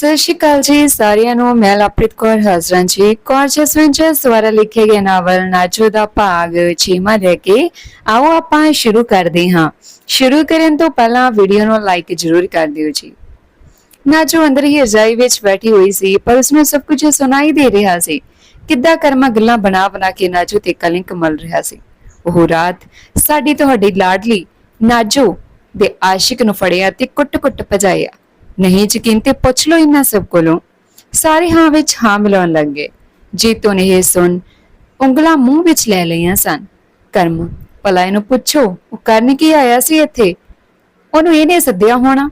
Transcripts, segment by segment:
ਸਤਿ ਸ਼੍ਰੀ ਅਕਾਲ ਜੀ, ਸਾਰਿਆਂ ਨੂੰ। ਮੈਂ ਲਵਪ੍ਰੀਤ ਕੌਰ, ਹਾਜ਼ਰਾਂ ਜੀ। ਕੌਰਜਸ ਵਿੱਚ ਸਵਾਰਾ ਲਿਖੇ ਗਏ ਨਾਵਲ ਨਾਚੋ ਦਾ ਭਾਗ 6ਵਾਂ ਲੈ ਕੇ ਆਓ ਆਪਾਂ ਸ਼ੁਰੂ ਕਰਦੇ ਹਾਂ। ਸ਼ੁਰੂ ਕਰਨ ਤੋਂ ਪਹਿਲਾਂ ਵੀਡੀਓ ਨੂੰ ਲਾਈਕ ਜ਼ਰੂਰ ਕਰ ਦਿਓ ਜੀ। ਨਾਚੋ ਅੰਦਰ ਹੀ ਰਜਾਈ ਵਿੱਚ ਬੈਠੀ ਹੋਈ ਸੀ, ਪਰ ਉਸਨੂੰ ਸਭ ਕੁਝ ਸੁਣਾਈ ਦੇ ਰਿਹਾ ਸੀ। ਕਿੱਦਾਂ ਕਰਮਾ ਗੱਲਾਂ ਬਣਾ ਬਣਾ ਕੇ ਨਾਚੋ ਤੇ ਕਲਿੰਕ ਮਲ ਰਿਹਾ ਸੀ। ਉਹ ਰਾਤ ਸਾਡੀ ਤੁਹਾਡੀ ਲਾਡਲੀ ਨਾਜੋ ਦੇ ਆਸ਼ਿਕ ਨੂੰ ਫੜਿਆ ਤੇ ਕੁੱਟ-ਕੁੱਟ ਭਜਾਇਆ। ਨਹੀਂ ਯਕੀਨ ਤੇ ਪੁੱਛ ਲੋ ਇਹਨਾਂ ਸਭ ਕੋਲੋਂ। ਸਾਰੇ ਹਾਂ ਵਿੱਚ ਹਾਂ ਮਿਲਾਉਣ ਲੱਗੇ। ਜੀਤੋ ਨੇ ਇਹ ਸੁਣ, ਉਂਗਲਾਂ ਮੂੰਹ ਵਿੱਚ ਲੈ ਲਈਆਂ ਸਨ। ਕਰਮ, ਭਲਾ ਇਹਨੂੰ ਪੁੱਛੋ, ਉਹ ਕਰਨ ਕੀ ਆਇਆ ਸੀ ਇੱਥੇ? ਉਹਨੂੰ ਇਹਨੇ ਸੱਦਿਆ ਹੋਣਾ।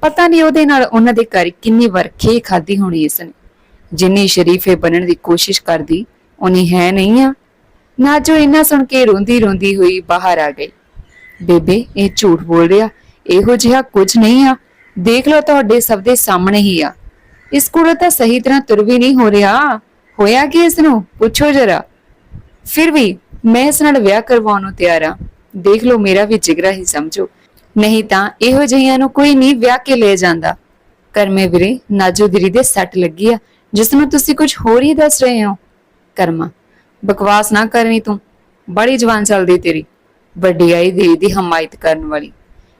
ਪਤਾ ਨਹੀਂ ਉਹਦੇ ਨਾਲ ਉਹਨਾਂ ਦੇ ਘਰ ਕਿੰਨੀ ਵਰਖੇ ਖਾਦੀ ਹੋਣੀ ਇਸ ਨੇ। ਜਿੰਨੀ ਸ਼ਰੀਫੇ ਬਣਨ ਦੀ ਕੋਸ਼ਿਸ਼ ਕਰਦੀ ਉਨੀ ਹੈ ਨਹੀਂ ਆ। ਨਾ ਜੋ ਇਹਨਾਂ ਸੁਣ ਕੇ ਰੋਂਦੀ ਰੋਂਦੀ ਹੋਈ ਬਾਹਰ ਆ ਗਈ। ਬੇਬੇ, ਇਹ ਝੂਠ ਬੋਲ ਰਿਹਾ, ਇਹੋ ਜਿਹਾ ਕੁਝ ਨਹੀਂ ਆ। ਦੇਖ ਲਓ, ਤੁਹਾਡੇ ਸਭ ਦੇ ਸਾਹਮਣੇ ਹੀ ਆ। ਇਸ ਕੋਲ ਤਾਂ ਸਹੀ ਤਰ੍ਹਾਂ ਤੁਰ ਵੀ ਨਹੀਂ ਹੋ ਰਿਹਾ। ਹੋਇਆ ਕੀ ਇਸ ਨੂੰ ਪੁੱਛੋ ਜਰਾ। ਫਿਰ ਵੀ ਮੈਂ ਇਸ ਨਾਲ ਵਿਆਹ ਕਰਵਾਉਣ ਨੂੰ ਤਿਆਰ ਆ। ਦੇਖ ਲਓ, ਮੇਰਾ ਵੀ ਜਿਗਰਾ ਹੀ ਸਮਝੋ। ਨਹੀਂ ਤਾਂ ਇਹੋ ਜਿਹੀਆਂ ਨੂੰ ਕੋਈ ਨਹੀਂ ਵਿਆਹ ਕੇ ਲੈ ਜਾਂਦਾ। ਕਰਮੇ ਵੀਰੇ, ਨਾਜੋ ਦਿਰੀ ਦੇ ਸੱਟ ਲੱਗੀ ਆ। ਜਿਸ ਨੂੰ ਤੁਸੀਂ ਕੁਝ ਹੋਰ ਹੀ ਦੱਸ ਰਹੇ ਹੋ? ਕਰਮਾ, ਬਕਵਾਸ ਨਾ ਕਰਨੀ ਤੂੰ। ਬੜੀ ਜਵਾਨ ਚੱਲਦੀ ਤੇਰੀ। ਵੱਡੀ ਆਈ ਦੇਵੀ ਦੀ ਹਮਾਇਤ ਕਰਨ ਵਾਲੀ।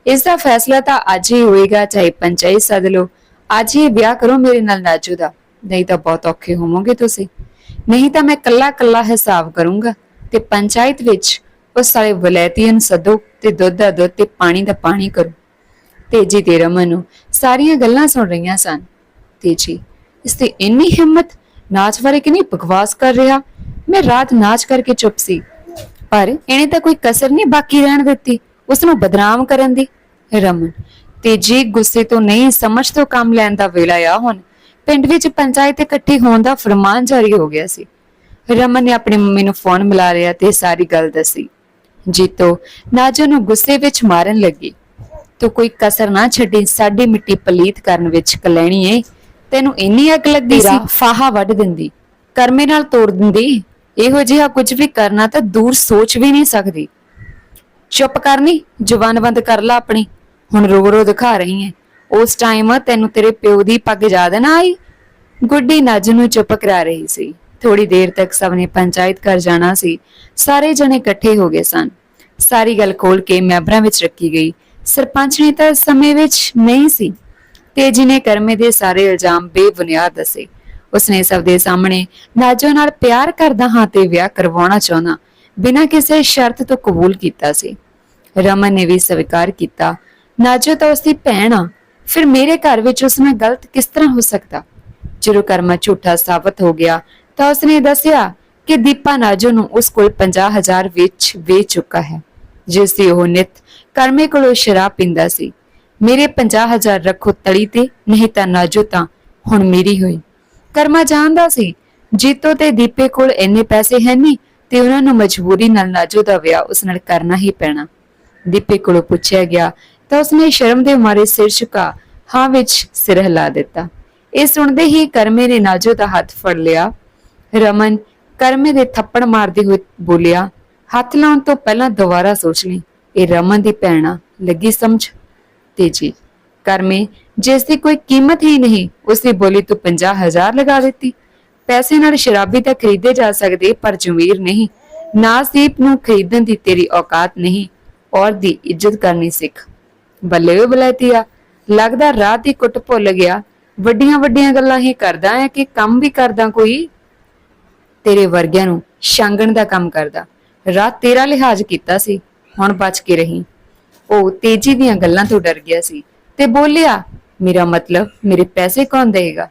ਇਸ ਦਾ ਫੈਸਲਾ ਤਾਂ ਅੱਜ ਹੀ ਹੋਏਗਾ, ਚਾਹੇ ਪੰਚਾਇਤ ਸੱਦ ਲਓ। ਅੱਜ ਹੀ ਵਿਆਹ ਕਰੋ, ਮੇਰੇ ਨਾਲ ਨਾਜੂ ਦਾ। ਨਹੀਂ ਤਾਂ ਬਹੁਤ ਔਖੇ ਹੋਵੋਗੇ ਤੁਸੀਂ। ਨਹੀਂ ਤਾਂ ਮੈਂ ਕੱਲਾ ਕੱਲਾ ਹਿਸਾਬ ਕਰੂੰਗਾ ਤੇ ਪੰਚਾਇਤ ਵਿੱਚ ਉਸ ਸਾਰੇ ਵਲੈਤੀਆਂ ਨੂੰ ਸੱਦੋ ਤੇ ਦੁੱਧ ਦਾ ਦੁੱਧ ਤੇ ਪਾਣੀ ਦਾ ਪਾਣੀ ਕਰੋ। ਤੇਜੀ ਤੇ ਰਮਨ ਨੂੰ ਸਾਰੀਆਂ ਗੱਲਾਂ ਸੁਣ ਰਹੀਆਂ ਸਨ। ਤੇਜੀ ਇਸ ਤੇ ਇੰਨੀ ਹਿੰਮਤ ਨਾਚ ਬਾਰੇ ਕਿੰਨੀ ਬਕਵਾਸ ਕਰ ਰਿਹਾ? ਮੈਂ ਰਾਤ ਨਾਚ ਕਰਕੇ ਚੁੱਪ ਸੀ। ਪਰ ਇਹਨੇ ਤਾਂ ਕੋਈ ਕਸਰ ਨਹੀਂ ਬਾਕੀ ਰਹਿਣ ਦਿੱਤੀ। ਉਸ ਨੂੰ ਬਦਨਾਮ ਕਰਨ ਦੀ। ਰਮਨ। ਤੇਜੀ ਗੁੱਸੇ ਤੋਂ ਨਹੀਂ ਸਮਝ ਤੋਂ ਕੰਮ ਲੈਣ ਦਾ ਵੇਲਾ ਆ ਹੁਣ ਪਿੰਡ ਵਿੱਚ ਪੰਚਾਇਤ ਇਕੱਠੀ ਹੋਣ ਦਾ ਫਰਮਾਨ ਜਾਰੀ ਹੋ ਗਿਆ ਸੀ। ਰਮਨ ਨੇ ਆਪਣੀ ਮੰਮੀ ਨੂੰ ਫੋਨ ਮਿਲਾ ਲਿਆ ਤੇ ਸਾਰੀ ਗੱਲ ਦੱਸੀ। ਜੀਤੋ ਨਾਜੋ ਨੂੰ ਗੁੱਸੇ ਵਿੱਚ ਮਾਰਨ ਲੱਗੀ। ਤੂੰ ਕੋਈ ਕਸਰ ਨਾ ਛੱਡੀ ਸਾਡੀ ਮਿੱਟੀ ਪਲੀਤ ਕਰਨ ਵਿੱਚ ਕਲੈਣੀ ਏ। ਤੈਨੂੰ ਇੰਨੀ ਅੱਗ ਲੱਗੀ ਸੀ ਫਾਹਾ ਵੱਢ ਦਿੰਦੀ। ਕਰਮੇ ਨਾਲ ਤੋੜ ਦਿੰਦੀ। ਇਹੋ ਜਿਹਾ ਕੁਝ ਵੀ ਕਰਨਾ ਤਾਂ ਦੂਰ ਸੋਚ ਵੀ ਨਹੀਂ ਸਕਦੀ। ਚੁੱਪ ਕਰਨੀ ਜ਼ੁਬਾਨ ਬੰਦ ਕਰ ਲੈ ਆਪਣੀ। ਹੁਣ ਰੋ ਰੋ ਦਿਖਾ ਰਹੀ ਹੈ। ਉਸ ਟਾਈਮ ਤੈਨੂੰ ਤੇਰੇ ਪਿਓ ਦੀ ਪੱਗ ਯਾਦ ਨਾ ਆਈ? ਗੁੱਡੀ ਨੱਜ ਨੂੰ ਚੁੱਪ ਕਰਾ ਰਹੀ ਸੀ। ਥੋੜੀ ਦੇਰ ਤੱਕ ਸਭ ਨੇ ਪੰਚਾਇਤ ਕਰ ਜਾਣਾ ਸੀ। ਸਾਰੇ ਜਣੇ ਇਕੱਠੇ ਹੋ ਗਏ ਸਨ। ਸਾਰੀ ਗੱਲ ਖੋਲ ਕੇ ਮੈਂਬਰਾਂ ਵਿੱਚ ਰੱਖੀ ਗਈ। ਸਰਪੰਚ ਨੇ ਤਾਂ ਇਸ ਸਮੇਂ ਵਿੱਚ ਨਹੀਂ ਸੀ। ਤੇਜੀ ਨੇ ਕਰਮੇ ਦੇ ਸਾਰੇ ਇਲਜ਼ਾਮ ਬੇਬੁਨਿਆਦ ਦੱਸੇ। ਉਸਨੇ ਸਭ ਦੇ ਸਾਹਮਣੇ ਨਾਜੋ ਨਾਲ ਪਿਆਰ ਕਰਦਾ ਹਾਂ ਤੇ ਵਿਆਹ ਕਰਵਾਉਣਾ ਚਾਹੁੰਦਾ। ਬਿਨਾਂ ਕਿਸੇ ਸ਼ਰਤ ਤੋਂ ਕਬੂਲ ਕੀਤਾ ਸੀ। ਰਮਨ ਨੇ ਵੀ ਸਵੀਕਾਰ ਕੀਤਾ। ਨਾਜੋ ਤਾਂ ਉਸਦੀ ਭੈਣ ਆ, ਫਿਰ ਮੇਰੇ ਘਰ ਵਿੱਚ ਉਸ ਨਾਲ ਗਲਤ ਕਿਸ ਤਰ੍ਹਾਂ ਹੋ ਸਕਦਾ? ਜਦੋਂ ਕਰਮਾ ਝੂਠਾ ਸਾਬਤ ਹੋ ਗਿਆ, ਤਾਂ ਉਸਨੇ ਦੱਸਿਆ ਕਿ ਦੀਪਾ ਨਾਜੋ ਨੂੰ ਉਸ ਕੋਲ 50000 ਵਿੱਚ ਵੇਚ ਚੁੱਕਾ ਹੈ, ਜਿਸ ਦੀ ਉਹ ਨਿਤ ਕਰਮੇ ਕੋਲੋਂ ਸ਼ਰਾਬ ਪੀਂਦਾ ਸੀ। ਮੇਰੇ 50000 ਰੱਖੋ ਤਲੀ ਤੇ, ਨਹੀਂ ਤਾਂ ਨਾਜੋ ਤਾਂ ਹੁਣ ਮੇਰੀ ਹੋਈ। ਕਰਮਾ ਜਾਣਦਾ ਸੀ, ਜੀਤੋ ਤੇ ਦੀਪੇ ਕੋਲ ਇੰਨੇ ਪੈਸੇ ਹੈ ਨਹੀਂ, ਤੇ ਉਹਨਾਂ ਨੂੰ ਮਜਬੂਰੀ ਨਾਲ ਨਾਜੋ ਦਾ ਵਿਆਹ ਉਸ ਨਾਲ ਕਰਨਾ ਹੀ ਪੈਣਾ। ਦੀਪੇ ਕੋਲੋਂ ਪੁੱਛਿਆ ਗਿਆ ਤਾਂ ਉਸਨੇ ਸ਼ਰਮ ਦੇ ਮਾਰੇ ਸਿਰ ਝੁਕਾ, ਹਾਂ ਵਿੱਚ ਸਿਰ ਹਿਲਾ ਦਿੱਤਾ। ਇਹ ਸੁਣਦੇ ਹੀ ਕਰਮੇ ਨੇ ਨਾਜੋ ਦਾ ਹੱਥ ਫੜ ਲਿਆ। ਰਮਨ ਕਰਮੇ ਦੇ ਥੱਪੜ ਮਾਰਦੇ ਹੋਏ ਬੋਲਿਆ, ਹੱਥ ਲਾਉਣ ਤੋਂ ਪਹਿਲਾਂ ਦੁਬਾਰਾ ਸੋਚ ਲਈ। ਇਹ ਰਮਨ ਦੀ ਭੈਣ ਲੱਗੀ ਸਮਝ? ਤੇਜੀ। ਕਰਮੇ, ਜਿਸ ਦੀ ਕੋਈ ਕੀਮਤ ਹੀ ਨਹੀਂ ਉਸ ਦੀ ਬੋਲੀ ਤੋਂ 50000 ਲਗਾ ਦਿੱਤੀ। ਪੈਸੇ ਨਾਲ ਸ਼ਰਾਬੀ ਤਾਂ ਖਰੀਦੇ ਜਾ ਸਕਦੇ, ਪਰ ਜ਼ਮੀਰ ਨਹੀਂ। ਨਾਸੀਬ ਨੂੰ ਖਰੀਦਣ ਦੀ ਤੇਰੀ ਔਕਾਤ ਨਹੀਂ, ਔਰ ਦੀ ਇੱਜ਼ਤ ਕਰਨੀ ਸਿੱਖ। ਬੱਲੇ ਓ ਬਲੈਤੀਆ ਲੱਗਦਾ ਰਾਤ ਹੀ ਕੁੱਟ ਭੁੱਲ ਗਿਆ। ਵੱਡੀਆਂ ਵੱਡੀਆਂ ਗੱਲਾਂ ਹੀ ਕਰਦਾ ਹੈ ਕਿ ਕੰਮ ਵੀ ਕਰਦਾ ਕੋਈ। ਤੇਰੇ ਵਰਗਿਆਂ ਨੂੰ ਛਾਂਗਣ ਦਾ ਕੰਮ ਕਰਦਾ। ਰਾਤ ਤੇਰਾ ਲਿਹਾਜ਼ ਕੀਤਾ ਸੀ, ਹੁਣ ਬਚ ਕੇ ਰਹੀ। ਉਹ ਤੇਜੀ ਦੀਆਂ ਗੱਲਾਂ ਤੋਂ ਡਰ ਗਿਆ ਸੀ ਤੇ ਬੋਲਿਆ, ਮੇਰਾ ਮਤਲਬ ਮੇਰੇ ਪੈਸੇ ਕੌਣ ਦੇਗਾ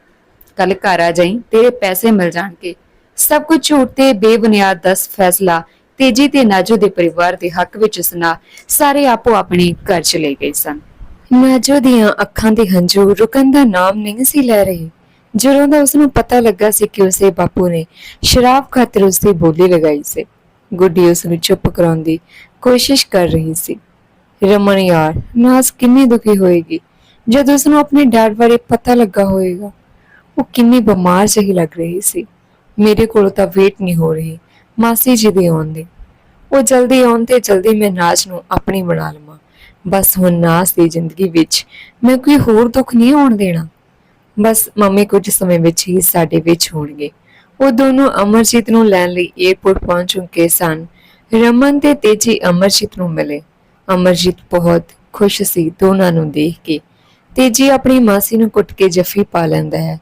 ਕੱਲ ਘਰ ਆ ਜਾਈ, ਤੇਰੇ ਪੈਸੇ ਮਿਲ ਜਾਣਗੇ। ਸਭ ਕੁਝ ਝੂਠ ਤੇ ਬੇਬੁਨਿਆਦ ਦਸ ਫੈਸਲਾ ਤੇਜੀ ਤੇ ਨਾਜੋ ਦੇ ਪਰਿਵਾਰ ਦੇ ਹੱਕ ਵਿੱਚ ਸੁਣਾ ਸਾਰੇ ਆਪੋ ਆਪਣੇ ਘਰ ਚਲੇ ਗਏ ਸਨ। ਨਾਜੋ ਦੀਆਂ ਅੱਖਾਂ ਦੇ ਹੰਝੂ ਰੁਕਣ ਦਾ ਨਾਮ ਨਹੀਂ ਸੀ ਲੈ ਰਹੇ। ਜਦੋਂ ਦਾ ਉਸ ਨੂੰ ਪਤਾ ਲੱਗਾ ਸੀ ਕਿ ਉਸੇ ਬਾਪੂ ਨੇ ਸ਼ਰਾਬ ਖਾਤਰ ਉਸ ਦੀ ਬੋਲੀ ਲਗਾਈ ਸੀ, ਗੁੱਡੀ ਉਸ ਨੂੰ ਚੁੱਪ ਕਰਾਉਣ ਦੀ ਕੋਸ਼ਿਸ਼ ਕਰ ਰਹੀ ਸੀ। ਰਮਨ, ਯਾਰ ਨਾਸ ਕਿੰਨੀ ਦੁਖੀ ਹੋਏਗੀ? ਜਦ ਉਸ ਨੂੰ ਆਪਣੇ ਡੈਡ ਬਾਰੇ ਪਤਾ ਲੱਗਾ ਹੋਏਗਾ, ਉਹ ਕਿੰਨੀ ਬਿਮਾਰ ਜਿਹੀ ਲੱਗ ਰਹੀ ਸੀ। ਮੇਰੇ ਕੋਲ ਤਾਂ ਵੇਟ ਨਹੀਂ ਹੋ ਰਹੀ। ਮਾਸੀ ਜੀ ਦੇ ਆਉਣ ਦੇ। ਉਹ ਜਲਦੀ ਆਉਣ ਤੇ ਜਲਦੀ ਮੈਂ ਨਾਜ ਨੂੰ ਆਪਣੀ ਬਣਾ ਲਵਾਂ। ਬਸ ਹੁਣ ਨਾਸ ਦੀ ਜ਼ਿੰਦਗੀ ਵਿੱਚ ਮੈਂ ਕੋਈ ਹੋਰ ਦੁੱਖ ਨਹੀਂ ਆਉਣ ਦੇਣਾ। ਬਸ ਮੰਮੀ ਕੁਝ ਸਮੇਂ ਵਿੱਚ ਹੀ ਸਾਡੇ ਵਿੱਚ ਹੋਣਗੇ। ਉਹ ਦੋਨੋਂ ਅਮਰਜੀਤ ਨੂੰ ਲੈਣ ਲਈ 에어ਪੋਰਟ ਪਹੁੰਚ ਚੁੱਕੇ ਸਨ। ਰਮਨ ਤੇ ਤੇਜੀ ਅਮਰਜੀਤ ਨੂੰ ਮਿਲੇ। ਅਮਰਜੀਤ ਬਹੁਤ ਖੁਸ਼ ਸੀ ਦੋਨਾਂ ਨੂੰ ਦੇਖ ਕੇ। ਤੇਜੀ ਆਪਣੀ ਮਾਸੀ ਨੂੰ ਕੁੱਟ ਕੇ ਜੱਫੀ ਪਾ ਲੈਂਦਾ ਹੈ।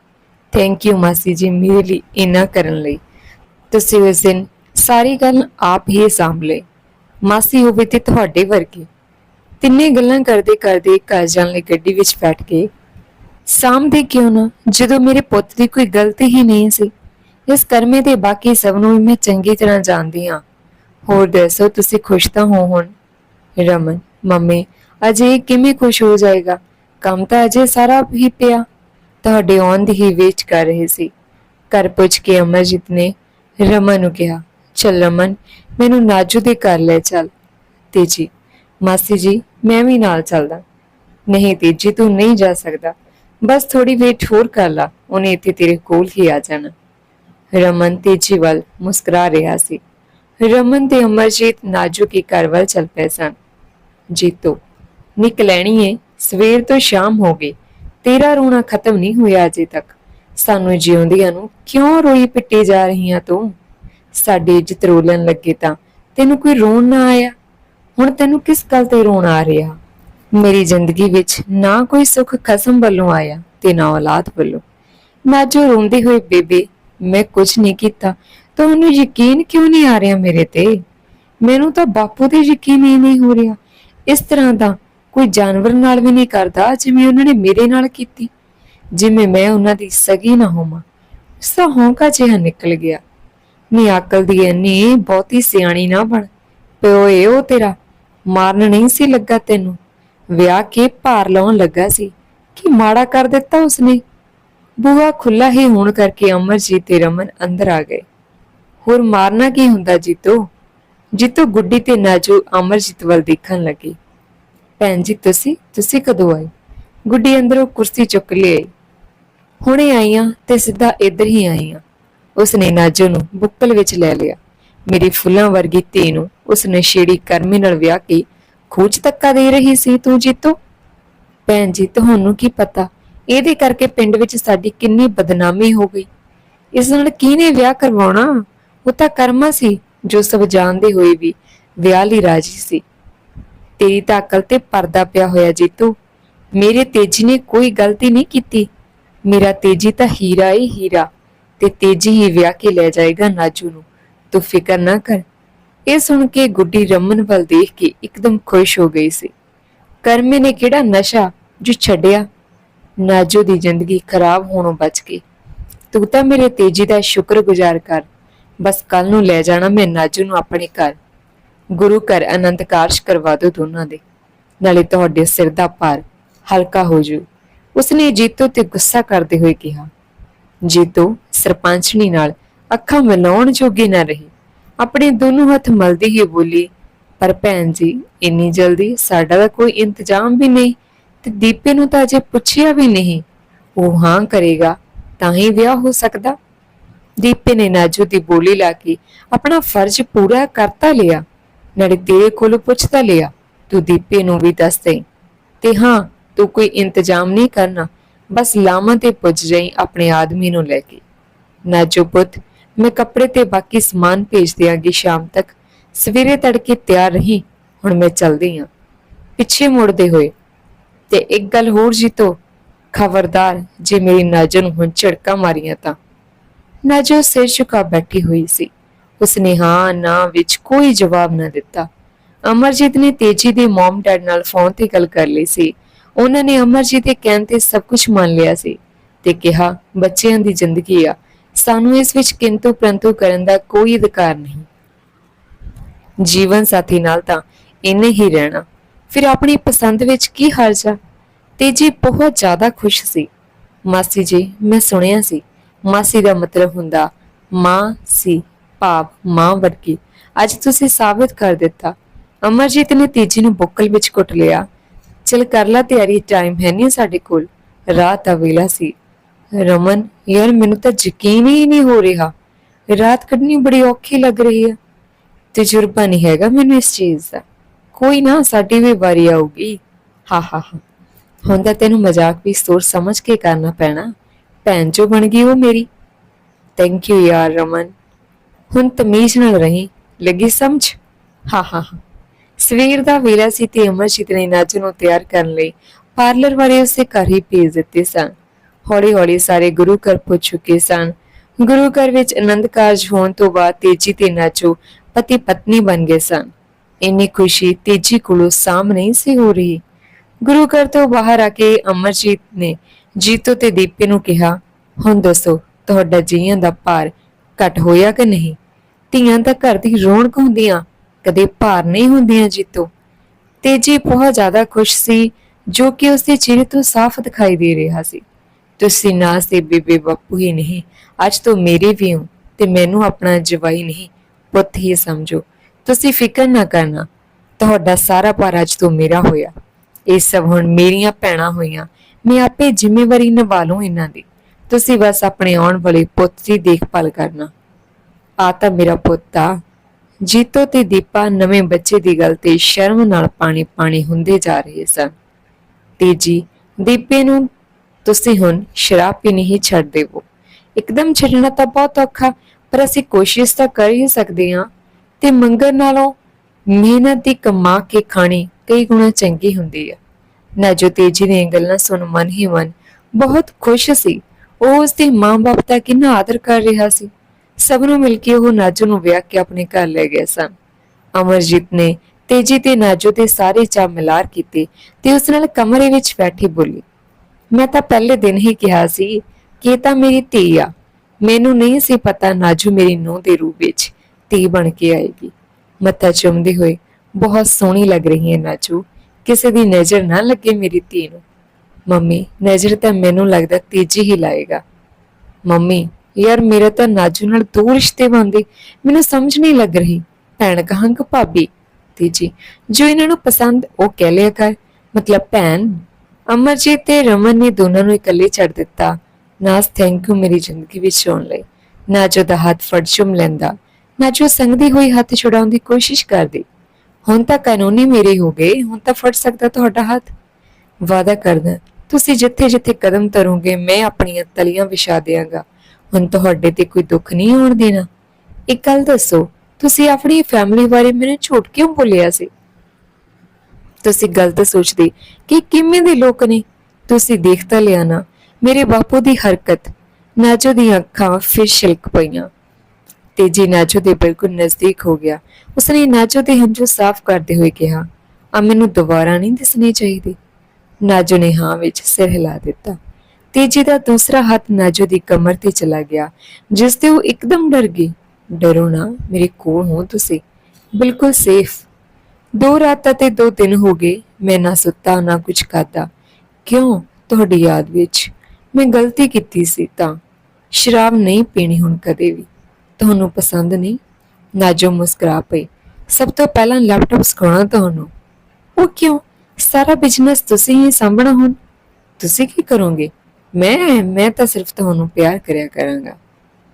ਥੈਂਕ ਯੂ ਮਾਸੀ ਜੀ ਮੇਰੇ ਲਈ ਇੰਨਾ ਕਰਨ ਲਈ। ਤੁਸੀਂ ਉਸ ਦਿਨ ਸਾਰੀ ਗੱਲ ਆਪ ਹੀ ਸੰਭਲੇ ਮਾਸੀ ਹੋਵੇ ਤੇ ਤੁਹਾਡੇ ਵਰਗੀ। ਤਿੰਨੇ ਗੱਲਾਂ ਕਰਦੇ ਕਰਦੇ ਘਰ ਜਾਣ ਲਈ ਗੱਡੀ ਵਿੱਚ ਬੈਠ ਕੇ ਸਾਹਮਣੇ ਕਿਉਂ ਨਾ? ਜਦੋਂ ਮੇਰੇ ਪੁੱਤ ਦੀ ਕੋਈ ਗਲਤੀ ਹੀ ਨਹੀਂ ਸੀ। ਇਸ ਕਰਮੇ ਦੇ ਬਾਕੀ ਸਭ ਨੂੰ ਮੈਂ ਚੰਗੀ ਤਰ੍ਹਾਂ ਜਾਣਦੀ ਹਾਂ। ਹੋਰ ਦੱਸੋ, ਤੁਸੀਂ ਖੁਸ਼ ਤਾਂ ਹੋ ਹੁਣ? ਰਮਨ, ਮੰਮੀ, ਅਜੇ ਕਿਵੇਂ ਖੁਸ਼ ਹੋ ਜਾਏਗਾ? ਕੰਮ ਤਾਂ ਅਜੇ ਸਾਰਾ ਹੀ ਪਿਆ। ਤੁਹਾਡੇ ਆਉਣ ਦੀ ਹੀ ਵੇਟ ਕਰ ਰਹੇ ਸੀ। ਘਰ ਪੁੱਛ ਕੇ ਅਮਰਜੀਤ ਨੇ ਰਮਨ ਨੂੰ ਕਿਹਾ ਚੱਲ ਰਮਨ, ਮੈਨੂੰ ਨਾਜੂ ਦੇ ਘਰ ਲੈ ਚੱਲ। ਤੇਜੀ, ਮਾਸੀ ਜੀ, ਮੈਂ ਵੀ ਨਾਲ ਚੱਲਦਾ। ਨਹੀਂ ਤੇਜੀ, ਤੂੰ ਨਹੀਂ ਜਾ ਸਕਦਾ। ਬਸ ਥੋੜੀ ਵੇਟ ਹੋਰ ਕਰ ਲਾ, ਉਹਨੇ ਇੱਥੇ ਤੇਰੇ ਕੋਲ ਹੀ ਆ ਜਾਣਾ। ਰਮਨ ਤੇਜੀ ਵੱਲ ਮੁਸਕਰਾ ਰਿਹਾ ਸੀ। ਰਮਨ ਤੇ ਅਮਰਜੀਤ ਨਾਜੂ ਕੇ ਘਰ ਵੱਲ ਚੱਲ ਪਏ ਸਨ। ਜੀਤੋ, ਨਿਕ ਲੈਣੀ ਏ ਸਵੇਰ ਤੋਂ ਸ਼ਾਮ ਹੋ ਗਈ। ਤੇਰਾ ਰੋਣਾ ਖਤਮ ਨਹੀਂ ਹੋਇਆ ਅਜੇ ਤੱਕ। ਸਾਨੂੰ ਜਿਉਂਦਿਆਂ ਨੂੰ ਕਿਉਂ ਰੋਈ ਪਿੱਟੀ ਜਾ ਰਹੀਆਂ ਤੂੰ? ਸਾਡੀ ਇੱਜ਼ਤ ਰੋਲਣ ਲੱਗੇ ਤਾਂ ਤੈਨੂੰ ਕੋਈ ਰੋਣ ਨਾ ਆਇਆ? ਹੁਣ ਤੈਨੂੰ ਕਿਸ ਗੱਲ ਤੇ ਰੋਣ ਆ ਰਿਹਾ? ਮੇਰੀ ਜ਼ਿੰਦਗੀ ਵਿੱਚ ਨਾ ਕੋਈ ਸੁੱਖ ਖਸਮ ਵੱਲੋਂ ਆਇਆ ਤੇ ਨਾ ਔਲਾਦ ਵੱਲੋਂ। ਮੈਂ ਜੋ ਰੋਂਦੀ ਹੋਈ ਬੇਬੇ, ਮੈਂ ਕੁਝ ਨਹੀਂ ਕੀਤਾ। ਤੁਹਾਨੂੰ ਯਕੀਨ ਕਿਉਂ ਨਹੀਂ ਆ ਰਿਹਾ ਮੇਰੇ ਤੇ? ਮੈਨੂੰ ਤਾਂ ਬਾਪੂ ਤੇ ਯਕੀਨ ਹੀ ਨਹੀਂ ਹੋ ਰਿਹਾ। ਇਸ ਤਰ੍ਹਾਂ ਦਾ ਕੋਈ ਜਾਨਵਰ ਨਾਲ ਵੀ ਨਹੀਂ ਕਰਦਾ ਜਿਵੇਂ ਉਹਨਾਂ ਨੇ ਮੇਰੇ ਨਾਲ ਕੀਤੀ। ਜਿਵੇਂ ਮੈਂ ਉਹਨਾਂ ਦੀ ਸਗੀ ਨਾ ਹੋਵਾਂ। ਸਾ ਹੌਂਕਾ ਜਿਹਾ ਨਿਕਲ ਗਿਆ। ਨੀ ਅਕਲ ਦੀ ਐਨੀ ਬਹੁਤੀ ਸਿਆਣੀ ਨਾ ਬਣ। ਪਿਓ ਏ ਉਹ ਤੇਰਾ ਮਾਰਨ ਨਹੀਂ ਸੀ ਲੱਗਾ ਤੈਨੂੰ। ਵਿਆਹ ਕੇ ਭਾਰ ਲਾਉਣ ਲੱਗਾ ਸੀ। ਕਿ ਮਾੜਾ ਕਰ ਦਿੱਤਾ ਉਸਨੇ? ਬੂਹਾ ਖੁੱਲਾ ਹੀ ਹੋਣ ਕਰਕੇ ਅਮਰਜੀਤ ਤੇ ਰਮਨ ਅੰਦਰ ਆ ਗਏ। ਹੋਰ ਮਾਰਨਾ ਕੀ ਹੁੰਦਾ ਜੀਤੋ? ਜੀਤੋ ਗੁੱਡੀ ਤੇ ਨਾਜੂ ਅਮਰਜੀਤ ਵੱਲ ਦੇਖਣ ਲੱਗੀ। ਭੈਣ ਜੀ, ਤੁਸੀਂ ਤੁਸੀਂ ਕਦੋਂ ਆਏ? ਗੁੱਡੀ ਅੰਦਰੋਂ ਕੁਰਸੀ ਚੁੱਕ ਲਈ ਹੁਣੇ ਆਈਆਂ ਤੇ ਸਿੱਧਾ ਇੱਧਰ ਹੀ ਆਈਆਂ। ਉਸਨੇ ਨਾਜੂ ਨੂੰ ਬੁੱਕਲ ਵਿੱਚ ਲੈ ਲਿਆ। ਮੇਰੀ ਫੁੱਲਾਂ ਵਰਗੀ ਧੀ ਨੂੰ ਉਸ ਨਸ਼ੇੜੀ ਕਰਮੀ ਨਾਲ ਵਿਆਹ ਕੇ ਖੂਚ ਧੱਕਾ ਦੇ ਰਹੀ ਸੀ ਤੂੰ ਜੀਤੋ? ਭੈਣ ਜੀ, ਤੁਹਾਨੂੰ ਕੀ ਪਤਾ? ਇਹਦੇ ਕਰਕੇ ਪਿੰਡ ਵਿੱਚ ਸਾਡੀ ਕਿੰਨੀ ਬਦਨਾਮੀ ਹੋ ਗਈ। ਇਸ ਨਾਲ ਕਿਹਨੇ ਵਿਆਹ ਕਰਵਾਉਣਾ? ਉਹ ਤਾਂ ਕਰਮਾ ਸੀ, ਜੋ ਸਭ ਜਾਣਦੇ ਹੋਏ ਵੀ ਵਿਆਹ ਲਈ ਰਾਜੀ ਸੀ। ਤੇਰੀ ਤਾਂ ਅਕਲ ਤੇ ਪਰਦਾ ਪਿਆ ਹੋਇਆ ਜੀਤੂ। ਮੇਰੇ ਤੇਜੀ ਨੇ ਕੋਈ ਗਲਤੀ ਨਹੀਂ ਕੀਤੀ। ਮੇਰਾ ਤੇਜੀ ਤਾਂ ਹੀਰਾ ਹੀ ਹੀਰਾ। ਤੇ ਤੇਜੀ ਹੀ ਵਿਆਹ ਕੇ ਲੈ ਜਾਏਗਾ ਨਾਜੂ ਨੂੰ। ਤੂੰ ਫਿਕਰ ਨਾ ਕਰ। ਇਹ ਸੁਣ ਕੇ ਗੁੱਡੀ ਰਮਨ ਵੱਲ ਦੇਖ ਕੇ ਇੱਕਦਮ ਖੁਸ਼ ਹੋ ਗਈ ਸੀ। ਕਰਮੇ ਨੇ ਕਿਹੜਾ ਨਸ਼ਾ ਜੋ ਛੱਡਿਆ? ਨਾਜੂ ਦੀ ਜ਼ਿੰਦਗੀ ਖਰਾਬ ਹੋਣੋਂ ਬਚ ਗਈ। ਤੂੰ ਤਾਂ ਮੇਰੇ ਤੇਜੀ ਦਾ ਸ਼ੁਕਰਗੁਜ਼ਾਰ ਕਰ। ਬਸ ਕੱਲ ਨੂੰ ਲੈ ਜਾਣਾ ਮੈਂ ਨਾਜੂ ਨੂੰ ਆਪਣੇ ਘਰ। ਗੁਰੂ ਘਰ ਅਨੰਤ ਕਾਰਜ ਕਰਵਾ ਦੋ ਦੋਨਾਂ ਦੇ। ਨਾਲੇ ਤੁਹਾਡੇ ਸਿਰ ਦਾ ਭਾਰ ਹਲਕਾ ਹੋ ਜੂ ਉਸਨੇ ਜੀਤੋ ਤੇ ਗੁੱਸਾ ਕਰਦੇ ਹੋਏ ਕਿਹਾ ਜੀਤੋ ਸਰਪੰਚਣੀ ਨਾਲ ਅੱਖਾਂ ਮਿਲਾਉਣ ਜੋਗੀ ਨਾ ਰਹੀ। ਆਪਣੇ ਦੋਨੋਂ ਹੱਥ ਮਲਦੀ ਹੀ ਬੋਲੀ, ਪਰ ਭੈਣ ਜੀ, ਇੰਨੀ ਜਲਦੀ ਸਾਡਾ ਤਾਂ ਕੋਈ ਇੰਤਜ਼ਾਮ ਵੀ ਨਹੀਂ ਤੇ ਦੀਪੇ ਨੂੰ ਤਾਂ ਅਜੇ ਪੁੱਛਿਆ ਵੀ ਨਹੀਂ। ਉਹ ਹਾਂ ਕਰੇਗਾ, ਤਾਂ ਹੀ ਵਿਆਹ ਹੋ ਸਕਦਾ। ਦੀਪੇ ਨੇ ਨਾਜੂ ਦੀ ਬੋਲੀ ਲਾ ਕੇ ਆਪਣਾ ਫਰਜ਼ ਪੂਰਾ ਕਰਤਾ ਲਿਆ। ਨਾਲੇ ਤੇਰੇ ਕੋਲ ਪੁੱਛਤਾ ਲਿਆ, ਤੂੰ ਦੀਪੇ ਨੂੰ ਵੀ ਦੱਸ ਦੇ ਤੇ ਹਾਂ, ਤੂੰ ਕੋਈ ਇੰਤਜ਼ਾਮ ਨਹੀਂ ਕਰਨਾ ਬਸ ਲਾਵਾਂ ਤੇ ਪੁੱਜ ਜਾਈ ਆਪਣੇ ਆਦਮੀ ਨੂੰ ਲੈ ਕੇ। ਨਾਜੋ ਪੁੱਤ, ਮੈਂ ਕੱਪੜੇ ਤੇ ਬਾਕੀ ਸਮਾਨ ਭੇਜ ਦਿਆਂਗੀ ਸ਼ਾਮ ਤੱਕ। ਸਵੇਰੇ ਤੜਕੇ ਤਿਆਰ ਰਹੀ, ਹੁਣ ਮੈਂ ਚਲਦੀ ਹਾਂ ਪਿੱਛੇ ਮੁੜਦੇ ਹੋਏ, ਤੇ ਇੱਕ ਗੱਲ ਹੋਰ ਜੀਤੋ ਖਬਰਦਾਰ, ਜੇ ਮੇਰੀ ਨਾਜੋ ਨੂੰ ਹੁਣ ਝੜਕਾ ਮਾਰੀਆਂ ਤਾਂ। ਨਾਜੋ ਸਿਰ ਝੁਕਾ ਬੈਠੀ ਹੋਈ ਸੀ। ਉਸਨੇ ਹਾਂ ਨਾ ਵਿੱਚ ਕੋਈ ਜਵਾਬ ਨਾ ਦਿੱਤਾ। ਅਮਰਜੀਤ ਨੇ ਤੇਜੀ ਦੇ ਮਮ ਡੈਡ ਨਾਲ ਫੋਨ ਤੇ ਗੱਲ ਕਰ ਲਈ ਸੀ। ਉਹਨਾਂ ਨੇ ਅਮਰਜੀਤ ਦੇ ਕਹਿਣ ਤੇ ਸਭ ਕੁਝ ਮੰਨ ਲਿਆ ਸੀ ਤੇ ਕਿਹਾ, ਬੱਚਿਆਂ ਦੀ ਜ਼ਿੰਦਗੀ ਆ। ਸਾਨੂੰ ਇਸ ਵਿੱਚ ਕਿੰਤੂ ਪ੍ਰੰਤੂ ਕਰਨ ਦਾ ਕੋਈ ਅਧਿਕਾਰ ਨਹੀਂ। ਜੀਵਨ ਸਾਥੀ ਨਾਲ ਤਾਂ ਇੰਨੇ ਹੀ ਰਹਿਣਾ। ਫਿਰ ਆਪਣੀ ਪਸੰਦ ਵਿੱਚ ਕੀ ਹਰਜਾ ਆ ਤੇਜੀ ਬਹੁਤ ਜ਼ਿਆਦਾ ਖੁਸ਼ ਸੀ। ਮਾਸੀ ਜੀ, ਮੈਂ ਸੁਣਿਆ ਸੀ, ਮਾਸੀ ਦਾ ਮਤਲਬ ਹੁੰਦਾ, ਮਾਂ ਸੀ, ਭਾਵ ਮਾਂ ਵਰਗੀ। ਅੱਜ ਤੁਸੀਂ ਸਾਬਿਤ ਕਰ ਦਿੱਤਾ। ਅਮਰਜੀਤ ਨੇ ਤੇਜੀ ਨੂੰ ਬੁੱਕਲ ਵਿੱਚ ਕੁੱਟ ਲਿਆ। ਚਲ ਕਰ ਲਾ ਤਿਆਰੀ ਟਾਈਮ ਹੈ ਨਹੀਂ ਸਾਡੇ ਕੋਲ। ਰਾਤ ਦਾ ਵੇਲਾ ਸੀ। ਰਮਨ, ਯਾਰ ਮੈਨੂੰ ਤਾਂ ਯਕੀਨ ਹੀ ਨਹੀਂ ਹੋ ਰਿਹਾ। ਰਾਤ ਕੱਢਣੀ ਬੜੀ ਔਖੀ ਲੱਗ ਰਹੀ ਹੈ। ਤਜਰਬਾ ਨਹੀਂ ਹੈਗਾ ਮੈਨੂੰ ਇਸ ਚੀਜ਼ ਦਾ। ਕੋਈ ਨਾ, ਸਾਡੀ ਵੀ ਵਾਰੀ ਆਊਗੀ। ਹਾ ਹਾ ਹਾ। ਹੁਣ ਤਾਂ ਤੈਨੂੰ ਮਜ਼ਾਕ ਵੀ ਸੋਚ ਸਮਝ ਕੇ ਕਰਨਾ ਪੈਣਾ। ਭੈਣ ਜੋ ਬਣ ਗਈ ਉਹ ਮੇਰੀ। ਥੈਂਕ ਯੂ ਯਾਰ ਰਮਨ। ਹੁਣ ਤਮੀਜ਼ ਨਾਲ ਰਹੀ। ਲੱਗੀ ਸਮਝ? ਹਾਂ ਹਾਂ ਹਾਂ। ਸਵੇਰ ਦਾ ਵੇਲਾ ਸੀ ਤੇ ਅਮਰਜੀਤ ਨੇ ਨਾਚ ਨੂੰ ਤਿਆਰ ਕਰਨ ਲਈ ਪਾਰਲਰ ਵਾਲੇ ਉਸੇ ਘਰ ਹੀ ਭੇਜ ਦਿੱਤੇ ਸਨ। ਹੌਲੀ ਹੌਲੀ ਸਾਰੇ ਗੁਰੂ ਘਰ ਪਹੁੰਚ ਚੁੱਕੇ ਸਨ। ਗੁਰੂ ਘਰ ਵਿੱਚ ਆਨੰਦ ਕਾਰਜ ਹੋਣ ਤੋਂ ਬਾਅਦ ਤੇਜੀ ਤੇ ਨਾਚੋ ਪਤੀ ਪਤਨੀ ਬਣ ਗਏ ਸਨ। ਇੰਨੀ ਖੁਸ਼ੀ ਤੇਜੀ ਕੋਲੋਂ ਸਾਹਮ ਨਹੀਂ ਸੀ ਹੋ ਰਹੀ। ਗੁਰੂ ਘਰ ਤੋਂ ਬਾਹਰ ਆ ਕੇ ਅਮਰਜੀਤ ਨੇ ਜੀਤੋ ਤੇ ਦੀਪੇ ਨੂੰ ਕਿਹਾ, ਹੁਣ ਦੱਸੋ, ਤੁਹਾਡਾ ਜੀਆਂ ਦਾ ਭਾਰ ਘਟ ਹੋਇਆ ਕਿ ਨਹੀਂ? ਧੀਆਂ ਤਾਂ ਘਰ ਦੀ ਰੌਣਕ ਹੁੰਦੀਆਂ ਕਦੇ ਭਾਰ ਨਹੀਂ ਹੁੰਦੀਆਂ ਜੀਤੋ। ਤੇਜੀ ਬਹੁਤ ਜ਼ਿਆਦਾ ਖੁਸ਼ ਸੀ, ਜੋ ਕਿ ਉਸਦੇ ਚਿਹਰੇ ਤੋਂ ਸਾਫ਼ ਦਿਖਾਈ ਦੇ ਰਿਹਾ ਸੀ। ਤੁਸੀਂ ਨਾ ਸੇ ਬੇਬੇ ਬਾਪੂ ਹੀ ਨਹੀਂ, ਅੱਜ ਤੋਂ ਮੇਰੇ ਵੀ ਹੋ, ਤੇ ਮੈਨੂੰ ਆਪਣਾ ਜਵਾਈ ਨਹੀਂ। ਪੁੱਤ ਹੀ ਸਮਝੋ, ਤੁਸੀਂ ਫਿਕਰ ਨਾ ਕਰਨਾ, ਤੁਹਾਡਾ ਸਾਰਾ ਭਾਰ ਅੱਜ ਤੋਂ ਮੇਰਾ ਹੋਇਆ। ਇਹ ਸਭ ਹੁਣ ਮੇਰੀਆਂ ਭੈਣਾਂ ਹੋਈਆਂ। ਮੈਂ ਆਪੇ ਜ਼ਿੰਮੇਵਾਰੀ ਨਿਭਾ ਲੂੰ ਇਹਨਾਂ ਦੀ। ਤੁਸੀਂ ਬਸ ਆਪਣੇ ਆਉਣ ਵਾਲੇ ਪੁੱਤ ਦੀ ਦੇਖਭਾਲ ਕਰਨਾ। ਆ ਤਾਂ ਮੇਰਾ ਪੁੱਤ ਆ। ਜੀਤੋ ਤੇ ਦੀਪਾ ਨਵੇਂ ਬੱਚੇ ਦੀ ਗੱਲ ਤੇ ਸ਼ਰਮ ਨਾਲ ਪਾਣੀ ਪਾਣੀ ਹੁੰਦੇ ਜਾ ਰਹੇ ਸਨ। ਤੇਜੀ ਦੀਪੇ ਨੂੰ ਤੁਸੀਂ ਹੁਣ ਸ਼ਰਾਬ ਪੀਣੀ ਹੀ ਛੱਡ ਦੇਵੋ। ਇੱਕਦਮ ਛੱਡਣਾ ਤਾਂ ਬਹੁਤ ਔਖਾ, ਪਰ ਅਸੀਂ ਕੋਸ਼ਿਸ਼ ਤਾਂ ਕਰ ਹੀ ਸਕਦੇ ਹਾਂ। ਤੇ ਮੰਗਣ ਨਾਲੋਂ ਮਿਹਨਤ ਦੀ ਕਮਾ ਕੇ ਖਾਣੀ ਕਈ ਗੁਣਾ ਚੰਗੀ ਹੁੰਦੀ ਹੈ ਨਾ ਜੋ ਤੇਜੀ ਦੀਆਂ ਗੱਲਾਂ ਸੁਣ ਮਨ ਹੀ ਮਨ ਬਹੁਤ ਖੁਸ਼ ਸੀ। ਉਹ ਉਸਦੇ ਮਾਂ-ਬਾਪ ਦਾ ਕਿੰਨਾ ਆਦਰ ਕਰ ਰਿਹਾ ਸੀ। ਸਭ ਨੂੰ ਮਿਲ ਕੇ ਉਹ ਨਾਜੂ ਨੂੰ ਵਿਆਹ ਕੇ ਆਪਣੇ ਘਰ ਲੈ ਗਏ ਸਨ। ਅਮਰਜੀਤ ਨੇ ਤੇਜੀ ਤੇ ਨਾਜੋ ਦੇ ਸਾਰੇ ਚਾਅ ਮਿਲਾਰ ਕੀਤੇ ਤੇ ਉਸ ਨਾਲ ਕਮਰੇ ਵਿੱਚ ਬੈਠੀ ਬੋਲੀ, ਮੈਂ ਤਾਂ ਪਹਿਲੇ ਦਿਨ ਹੀ ਕਿਹਾ ਸੀ ਕਿ ਤਾਂ ਮੇਰੀ ਧੀ ਆ। ਮੈਨੂੰ ਨਹੀਂ ਸੀ ਪਤਾ ਨਾਜੂ ਮੇਰੀ ਨੂੰਹ ਦੇ ਰੂਪ ਵਿੱਚ ਧੀ ਬਣ ਕੇ ਆਏਗੀ। ਮੱਥਾ ਚੁੰਮਦੇ ਹੋਏ ਬਹੁਤ ਸੋਹਣੀ ਲੱਗ ਰਹੀ ਹੈ ਨਾਜੂ। ਕਿਸੇ ਦੀ ਨਜ਼ਰ ਨਾ ਲੱਗੇ ਮੇਰੀ ਧੀ ਨੂੰ। ਮੰਮੀ, ਨਜ਼ਰ ਤਾਂ ਮੈਨੂੰ ਲੱਗਦਾ ਤੇਜੀ ਹੀ ਲਾਏਗਾ। ਮੰਮੀ ਯਾਰ ਮੇਰਾ ਤਾਂ ਨਾਜੂ ਨਾਲ ਦੋ ਰਿਸ਼ਤੇ ਬੰਦੇ ਮੈਨੂੰ ਸਮਝ ਨਹੀਂ ਲੱਗ ਰਹੀ। ਭੈਣ ਕਹਾਂਗ ਭਾਬੀ, ਤੀਜੀ, ਜੋ ਇਹਨਾਂ ਨੂੰ ਪਸੰਦ ਉਹ ਕਹਿ ਲਿਆ ਕਰ। ਮਤਲਬ ਭੈਣ, ਅਮਰਜੀਤ ਤੇ ਰਮਨ ਨੇ ਦੋਨਾਂ ਨੂੰ ਇਕੱਲੇ ਛੱਡ ਦਿੱਤਾ। ਨਾਸ ਥੈਂਕ ਯੂ ਮੇਰੀ ਜ਼ਿੰਦਗੀ ਵਿੱਚ ਆਉਣ ਲਈ। ਨਾ ਜੋ ਦਾ ਹੱਥ ਫੜ ਚੁੰਮ ਲੈਂਦਾ। ਨਾ ਜੋ ਸੰਗਦੀ ਹੋਈ ਹੱਥ ਛੁਡਾਉਣ ਦੀ ਕੋਸ਼ਿਸ਼ ਕਰਦੀ। ਹੁਣ ਤਾਂ ਕਾਨੂੰਨੀ ਮੇਰੇ ਹੋ ਗਏ, ਹੁਣ ਤਾਂ ਫੜ ਸਕਦਾ ਤੁਹਾਡਾ ਹੱਥ? ਵਾਦਾ ਕਰਦਾ, ਤੁਸੀਂ ਜਿੱਥੇ ਜਿੱਥੇ ਕਦਮ ਧਰੋਗੇ ਮੈਂ ਆਪਣੀਆਂ ਤਲੀਆਂ ਵਿਛਾ ਦਿਆਂਗਾ। ਹੁਣ ਤੁਹਾਡੇ ਤੇ ਕੋਈ ਦੁੱਖ ਨਹੀਂ ਆਉਣ ਦੇਣਾ। ਇੱਕ ਗੱਲ ਦੱਸੋ, ਤੁਸੀਂ ਆਪਣੀ ਫੈਮਿਲੀ ਬਾਰੇ ਮੈਨੂੰ ਝੂਠ ਕਿਉਂ ਬੋਲਿਆ ਸੀ? ਤੁਸੀਂ ਗਲਤ ਸੋਚਦੇ ਕਿ ਕਿਵੇਂ ਦੇ ਲੋਕ ਨੇ। ਤੁਸੀਂ ਦੇਖ ਤਾਂ ਲਿਆ ਨਾ, ਮੇਰੇ ਬਾਪੂ ਦੀ ਹਰਕਤ, ਨਾਜੋ ਦੀਆਂ ਅੱਖਾਂ ਫਿਰ ਛਿਲਕ ਪਈਆਂ। ਤੇਜੀ ਨਾਜੋ ਦੇ ਬਿਲਕੁਲ ਨਜ਼ਦੀਕ ਹੋ ਗਿਆ, ਉਸਨੇ ਨਾਜੋ ਦੇ ਹੰਝੂ ਸਾਫ਼ ਕਰਦੇ ਹੋਏ ਕਿਹਾ, ਆ ਮੈਨੂੰ ਦੁਬਾਰਾ ਨਹੀਂ ਦਿਸਣੇ ਚਾਹੀਦੇ। ਨਾਜੋ ਨੇ ਹਾਂ ਵਿੱਚ ਸਿਰ ਹਿਲਾ ਦਿੱਤਾ। ਤੇਜੀ ਦਾ ਦੂਸਰਾ ਹੱਥ ਨਾਜੋ ਦੀ ਕਮਰ ਤੇ ਚਲਾ ਗਿਆ, ਜਿਸ ਤੇ ਉਹ ਇੱਕਦਮ ਡਰ ਗਈ। ਡਰੋ ਨਾ, ਮੇਰੇ ਕੋਲ ਹੋ ਤੁਸੀਂ। ਬਿਲਕੁਲ ਸੇਫ ਦੋ ਰਾਤਾਂ ਤੇ ਦੋ ਦਿਨ ਹੋ ਗਏ, ਮੈਂ ਨਾ ਸੁੱਤਾ, ਨਾ ਕੁਝ ਖਾਦਾ ਕਿਉਂ? ਤੁਹਾਡੀ ਯਾਦ ਵਿੱਚ ਮੈਂ ਗਲਤੀ ਕੀਤੀ ਸੀ ਤਾਂ। ਸ਼ਰਾਬ ਨਹੀਂ ਪੀਣੀ ਹੁਣ ਕਦੇ ਵੀ। ਤੁਹਾਨੂੰ ਪਸੰਦ ਨਹੀਂ? ਨਾਜੋ ਮੁਸਕਰਾ ਪਈ। ਸਭ ਤੋਂ ਪਹਿਲਾਂ ਲੈਪਟਾਪ ਸਿਖਾਉਣਾ ਤੁਹਾਨੂੰ। ਉਹ ਕਿਉਂ? ਸਾਰਾ ਬਿਜ਼ਨਸ ਤੁਸੀਂ ਹੀ ਸੰਭਣਾ ਹੁਣ। ਤੁਸੀਂ ਕੀ ਕਰੋਗੇ? ਮੈਂ ਮੈਂ ਤਾਂ ਸਿਰਫ ਤੁਹਾਨੂੰ ਪਿਆਰ ਕਰਿਆ ਕਰਾਂਗਾ।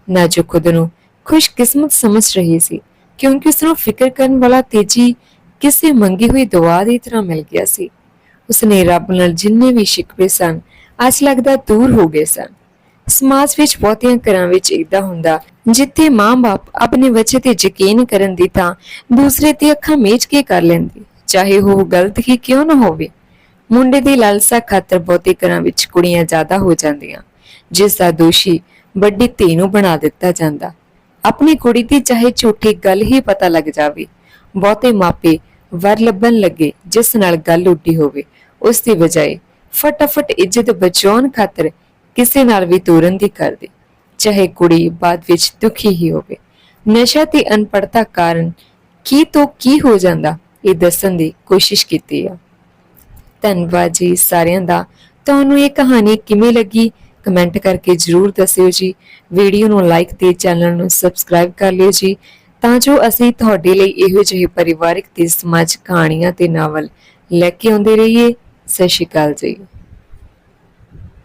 ਨਾਜੋ ਖੁਦ ਨੂੰ ਖੁਸ਼ਕਿਸਮਤ ਸਮਝ ਰਹੀ ਸੀ, ਕਿਉਂਕਿ ਉਸ ਨੂੰ ਫਿਕਰ ਕਰਨ ਵਾਲਾ ਤੇਜੀ ਕਿਸੇ ਮੰਗੀ ਹੋਈ ਦੁਆ ਦੀ ਤਰ੍ਹਾਂ ਮਿਲ ਗਿਆ ਸੀ। ਉਸਨੇ ਰੱਬ ਨਾਲ ਜਿੰਨੇ ਵੀ ਸ਼ਿਕਵੇ ਸਨ, ਅੱਜ ਲੱਗਦਾ ਦੂਰ ਹੋ ਗਏ ਸਨ। ਸਮਾਜ ਵਿੱਚ ਬਹੁਤਿਆਂ ਘਰਾਂ ਵਿੱਚ ਇਦਾਂ ਹੁੰਦਾ, ਜਿੱਥੇ ਮਾਂ-ਬਾਪ ਆਪਣੇ ਬੱਚੇ ਤੇ ਯਕੀਨ ਕਰਨ ਦੀ ਤਾਂ ਦੂਸਰੇ ਤੇ ਅੱਖਾਂ ਮੇਚ ਕੇ ਕਰ ਲੈਂਦੇ, ਚਾਹੇ ਉਹ ਗਲਤ ਹੀ ਕਿਉਂ ਨਾ ਹੋਵੇ। ਮੁੰਡੇ ਦੀ ਲਾਲਸਾ ਖਾਤਰ ਬਹੁਤੇ ਘਰਾਂ ਵਿੱਚ ਕੁੜੀਆਂ ਜ਼ਿਆਦਾ ਹੋ ਜਾਂਦੀਆਂ। ਜਿਸ ਦਾ ਦੋਸ਼ੀ ਵੱਡੀ ਧੀ ਨੂੰ ਬਣਾ ਦਿੱਤਾ ਜਾਂਦਾ। ਆਪਣੀ ਕੁੜੀ ਦੀ ਚਾਹੇ ਝੂਠੀ ਗੱਲ ਹੀ ਪਤਾ ਲੱਗ ਜਾਵੇ, ਬਹੁਤੇ ਮਾਪੇ ਵਰ ਲੱਭਣ ਲੱਗੇ, ਜਿਸ ਨਾਲ ਗੱਲ ਉੱਡੀ ਹੋਵੇ। ਉਸ ਦੀ ਬਜਾਏ ਫਟਾਫਟ ਇੱਜ਼ਤ ਬਚਾਉਣ ਖਾਤਰ ਕਿਸੇ ਨਾਲ ਵੀ ਤੋਰਨ ਦੀ ਕਰਦੇ ਚਾਹੇ ਕੁੜੀ ਬਾਅਦ ਵਿੱਚ ਦੁਖੀ ਹੀ ਹੋਵੇ। ਨਸ਼ਾ ਤੇ ਅਨਪੜਤਾ ਕਾਰਨ ਕੀ ਤੋਂ ਕੀ ਹੋ ਜਾਂਦਾ, ਇਹ ਦੱਸਣ ਦੀ ਕੋਸ਼ਿਸ਼ ਕੀਤੀ ਆ। ਧੰਨਵਾਦ ਜੀ ਸਾਰਿਆਂ ਦਾ। ਤੁਹਾਨੂੰ ਇਹ ਕਹਾਣੀ ਕਿਵੇਂ ਲੱਗੀ ਕਮੈਂਟ ਕਰਕੇ ਜਰੂਰ ਦੱਸਿਓ ਜੀ। ਵੀਡੀਓ ਨੂੰ ਲਾਈਕ ਤੇ ਚੈਨਲ ਨੂੰ ਸਬਸਕ੍ਰਾਈਬ ਕਰ ਲਿਓ ਜੀ। ਤਾਂ ਜੋ ਅਸੀਂ ਤੁਹਾਡੇ ਲਈ ਇਹੋ ਜਿਹੇ ਪਰਿਵਾਰਕ ਤੇ ਸਮਾਜਿਕ ਕਹਾਣੀਆਂ ਤੇ ਨਾਵਲ ਲੈ ਕੇ ਆਉਂਦੇ ਰਹੀਏ। ਸਤਿ ਸ਼੍ਰੀ ਅਕਾਲ ਜੀ।